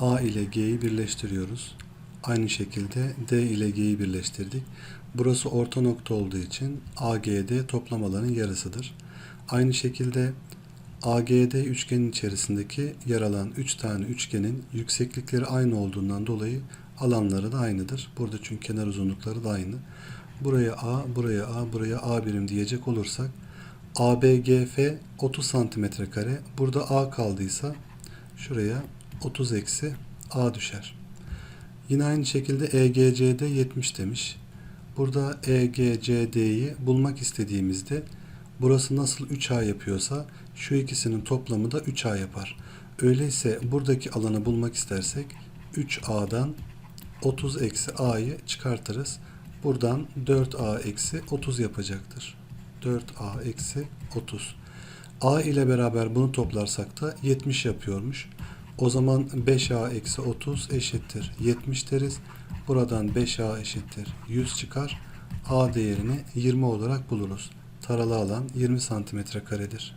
A ile G'yi birleştiriyoruz. Aynı şekilde D ile G'yi birleştirdik. Burası orta nokta olduğu için AGD toplam alanın yarısıdır. Aynı şekilde AGD üçgenin içerisindeki yer alan 3 tane üçgenin yükseklikleri aynı olduğundan dolayı alanları da aynıdır. Burada çünkü kenar uzunlukları da aynı. Buraya A, buraya A, buraya A birim diyecek olursak ABGF 30 santimetre kare. Burada A kaldıysa şuraya 30 eksi A düşer. Yine aynı şekilde EGCD 70 demiş. Burada EGCD'yi bulmak istediğimizde burası nasıl 3A yapıyorsa şu ikisinin toplamı da 3A yapar. Öyleyse buradaki alanı bulmak istersek 3A'dan 30 eksi A'yı çıkartırız. Buradan 4A eksi 30 yapacaktır. 4A eksi 30. A ile beraber bunu toplarsak da 70 yapıyormuş. O zaman 5A eksi 30 eşittir 70 deriz. Buradan 5A eşittir 100 çıkar. A değerini 20 olarak buluruz. Taralı alan 20 santimetre karedir.